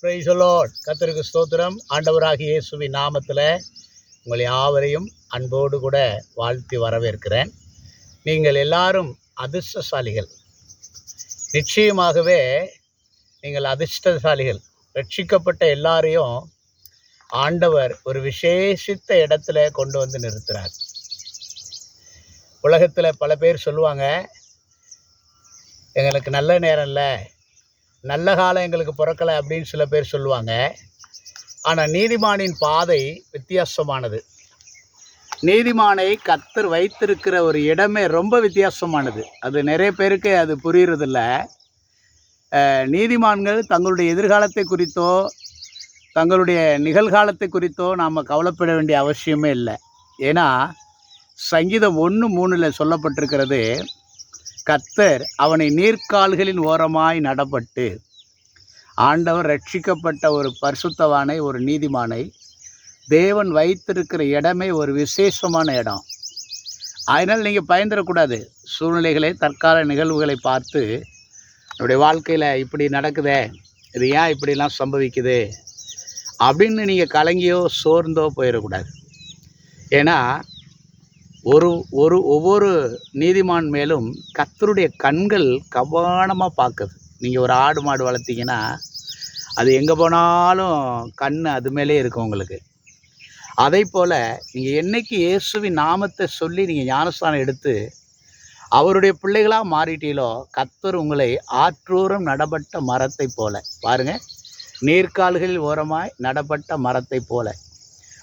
பிரைசலோட் கத்தருக்கு ஸ்தோத்திரம். ஆண்டவராக இயேசுவின் நாமத்தில் உங்கள் யாவரையும் அன்போடு கூட வாழ்த்தி வரவேற்கிறேன். நீங்கள் எல்லாரும் அதிர்ஷ்டசாலிகள். நிச்சயமாகவே நீங்கள் அதிர்ஷ்டசாலிகள். ரட்சிக்கப்பட்ட எல்லாரையும் ஆண்டவர் ஒரு விசேஷித்த இடத்துல கொண்டு வந்து நிறுத்துகிறார் உலகத்தில் பல பேர் சொல்லுவாங்க எங்களுக்கு நல்ல நேரம் இல்லை நல்ல காலம் எங்களுக்கு பிறக்கலை அப்படின்னு சில பேர் சொல்லுவாங்க. ஆனால் நீதிமானின் பாதை வித்தியாசமானது. நீதிமானை கத்தர் வைத்திருக்கிற ஒரு இடமே ரொம்ப வித்தியாசமானது. அது நிறைய பேருக்கு அது புரியறதில்ல. நீதிமான்கள் தங்களுடைய எதிர்காலத்தை குறித்தோ தங்களுடைய நிகழ்காலத்தை குறித்தோ நாம் கவலைப்பட வேண்டிய அவசியமே இல்லை. ஏன்னா சங்கீதம் ஒன்று மூணில் சொல்லப்பட்டிருக்கிறது கத்தர் அவனை நீர்க்கால்களின் ஓரமாய் நடப்பட்டு ஆண்டவர் ரட்சிக்கப்பட்ட ஒரு பரிசுத்தவானை ஒரு நீதிமானை தேவன் வைத்திருக்கிற இடமே ஒரு விசேஷமான இடம். அதனால் நீங்கள் பயந்துடக்கூடாது சூழ்நிலைகளை தற்கால நிகழ்வுகளை பார்த்து என்னுடைய வாழ்க்கையில் இப்படி நடக்குதே இது ஏன் இப்படிலாம் சம்பவிக்குது? அப்படின்னு நீங்கள் கலங்கியோ சோர்ந்தோ போயிடக்கூடாது ஏன்னா ஒரு ஒரு ஒவ்வொரு நீதிமான் மேலும் கத்தருடைய கண்கள் கவனமாக பார்க்குது. நீங்கள் ஒரு ஆடு மாடு வளர்த்தீங்கன்னா அது எங்கே போனாலும் கண் அது மேலே இருக்கும் உங்களுக்கு. அதே போல் நீங்கள் என்னைக்கு இயேசுவின் நாமத்தை சொல்லி நீங்கள் ஞானஸ்தானம் எடுத்து அவருடைய பிள்ளைகளாக மாறிட்டீங்களோ கத்தர் உங்களை ஆற்றோரம் நடப்பட்ட மரத்தை போல. பாருங்கள் நீர்க்கால்களில் ஓரமாய் நடப்பட்ட மரத்தை போல.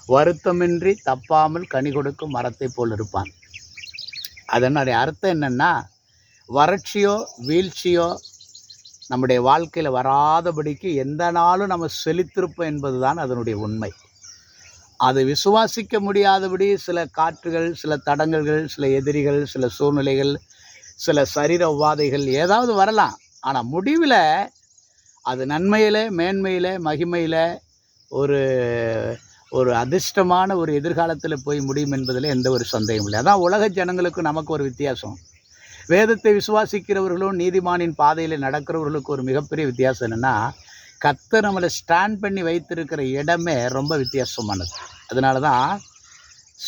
வருத்தமின்றி தப்பாமல் கனி கொடுக்கும் மரத்தை போல் இருப்பான். அதனுடைய அர்த்தம் என்னென்னா வறட்சியோ வீழ்ச்சியோ நம்முடைய வாழ்க்கையில் வராதபடிக்கு எந்த நாளும் நம்ம செழித்திருப்போம் என்பது தான் அதனுடைய உண்மை. அது விசுவாசிக்க முடியாதபடி சில காற்றுகள் சில தடங்கல்கள் சில எதிரிகள் சில சூழ்நிலைகள் சில சரீர உபாதைகள் ஏதாவது வரலாம். ஆனால் முடிவில் அது நன்மையில் மேன்மையில் மகிமையில் ஒரு ஒரு அதிர்ஷ்டமான ஒரு எதிர்காலத்தில் போய் முடியும் என்பதில் எந்த ஒரு சந்தேகம் இல்லை. அதான் உலக ஜனங்களுக்கு நமக்கு ஒரு வித்தியாசம். வேதத்தை விசுவாசிக்கிறவர்களும் நீதிமானின் பாதையில் நடக்கிறவர்களுக்கு ஒரு மிகப்பெரிய வித்தியாசம் என்னென்னா கத்தர் நம்மளை ஸ்டாண்ட் பண்ணி வைத்திருக்கிற இடமே ரொம்ப வித்தியாசமானது. அதனால தான்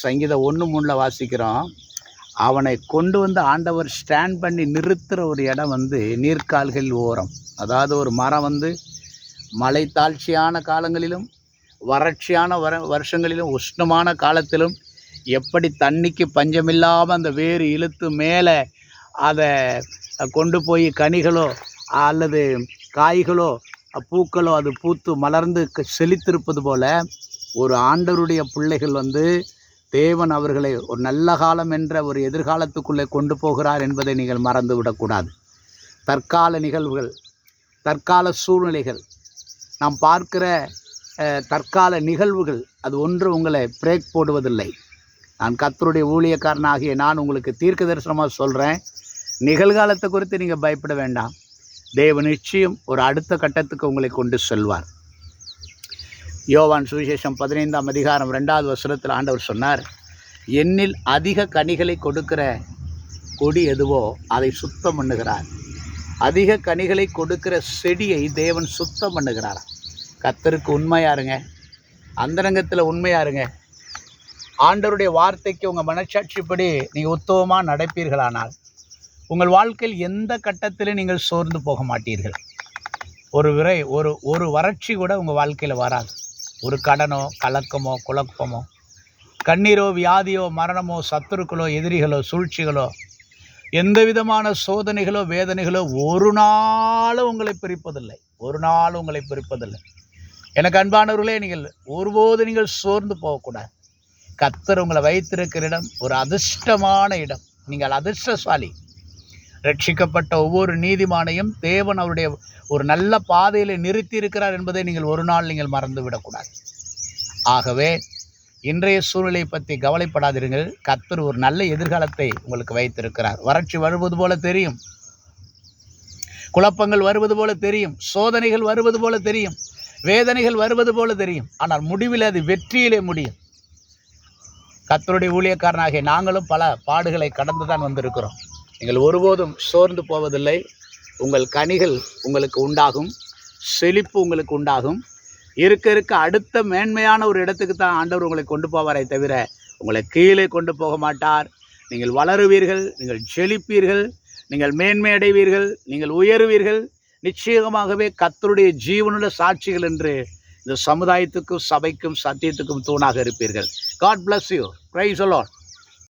சங்கீதம் ஒன்று மூணில் வாசிக்கிறோம் அவனை கொண்டு வந்து ஆண்டவர் ஸ்டாண்ட் பண்ணி நிறுத்துகிற ஒரு இடம் வந்து நீர்க்கால்கள் ஓரம். அதாவது ஒரு மரம் வந்து மலை தாழ்ச்சியான காலங்களிலும் வறட்சியான வர வருஷங்களிலும் உஷ்ணமான காலத்திலும் எப்படி தண்ணிக்கு பஞ்சமில்லாமல் அந்த வேர் இழுத்து மேலே அதை கொண்டு போய் கனிகளோ அல்லது காய்களோ பூக்களோ அது பூத்து மலர்ந்து க- செழித்திருப்பது போல ஒரு ஆண்டவருடைய பிள்ளைகள் வந்து தேவன் அவர்களை ஒரு நல்ல காலம் என்ற ஒரு எதிர்காலத்துக்குள்ளே கொண்டு போகிறார் என்பதை நீங்கள் மறந்து விடக்கூடாது தற்கால நிகழ்வுகள் தற்கால சூழ்நிலைகள் நாம் பார்க்கிற தற்கால நிகழ்வுகள் அது ஒன்று உங்களை பிரேக் போடுவதில்லை. நான் கத்தருடைய ஊழியக்காரனாகிய நான் உங்களுக்கு தீர்க்க தரிசனமாக சொல்கிறேன் நிகழ்காலத்தை குறித்து நீங்கள் பயப்பட வேண்டாம். தேவ நிச்சயம் ஒரு அடுத்த கட்டத்துக்கு உங்களை கொண்டு செல்வார். யோவான் சுவிசேஷம் பதினைந்தாம் அதிகாரம் ரெண்டாவது வசனத்தில் ஆண்டவர் சொன்னார் என்னில் அதிக கனிகளை கொடுக்கிற கொடி எதுவோ அதை சுத்தம் பண்ணுகிறார். அதிக கனிகளை கொடுக்கிற செடியை தேவன் சுத்தம் பண்ணுகிறார் கத்தருக்கு உண்மையாருங்க. அந்தரங்கத்தில் உண்மையாருங்க. ஆண்டவருடைய வார்த்தைக்கு உங்கள் மனச்சாட்சிப்படி நீங்கள் உத்தவமாக நடப்பீர்களானால் உங்கள் வாழ்க்கையில் எந்த கட்டத்திலும் நீங்கள் சோர்ந்து போக மாட்டீர்கள். ஒரு விரை ஒரு ஒரு வறட்சி கூட உங்கள் வாழ்க்கையில் வராது. ஒரு கடனோ கலக்கமோ குழப்பமோ கண்ணீரோ வியாதியோ மரணமோ சத்துருக்களோ எதிரிகளோ சூழ்ச்சிகளோ எந்த விதமான சோதனைகளோ வேதனைகளோ ஒரு நாளும் உங்களை பிரிப்பதில்லை. ஒரு நாளும் உங்களை பிரிப்பதில்லை. எனக்கு அன்பானவர்களே நீங்கள் ஒருபோது நீங்கள் சோர்ந்து போகக்கூடாது. கத்தர் உங்களை வைத்திருக்கிற இடம் ஒரு அதிர்ஷ்டமான இடம். நீங்கள் அதிர்ஷ்டசாலி. ரட்சிக்கப்பட்ட ஒவ்வொரு நீதிமானையும் தேவன் அவருடைய ஒரு நல்ல பாதையில் நிறுத்தி இருக்கிறார் என்பதை நீங்கள் ஒரு நாள் நீங்கள் மறந்து விடக்கூடாது ஆகவே இன்றைய சூழ்நிலையை பற்றி கவலைப்படாதிருங்கள். கத்தர் ஒரு நல்ல எதிர்காலத்தை உங்களுக்கு வைத்திருக்கிறார். வறட்சி வருவது போல தெரியும். குழப்பங்கள் வருவது போல தெரியும். சோதனைகள் வருவது போல தெரியும். வேதனைகள் வருவது போல தெரியும். ஆனால் முடிவில் அது வெற்றியிலே முடியும். கத்தருடைய ஊழியக்காரனாகிய நாங்களும் பல பாடுகளை கடந்து தான் வந்திருக்கிறோம். நீங்கள் ஒருபோதும் சோர்ந்து போவதில்லை. உங்கள் கனிகள் உங்களுக்கு உண்டாகும். செழிப்பு உங்களுக்கு உண்டாகும். இருக்க இருக்க அடுத்த மேன்மையான ஒரு இடத்துக்கு தான் ஆண்டவர் உங்களை கொண்டு போவாரே தவிர உங்களை கீழே கொண்டு போக மாட்டார். நீங்கள் வளருவீர்கள் நீங்கள் செழிப்பீர்கள் நீங்கள் மேன்மை அடைவீர்கள் நீங்கள் உயருவீர்கள். நிச்சயமாகவே கத்தருடைய ஜீவனுள்ள சாட்சிகள் என்று இந்த சமுதாயத்துக்கும் சபைக்கும் சத்தியத்துக்கும் தூணாக இருப்பீர்கள். God bless you praise the Lord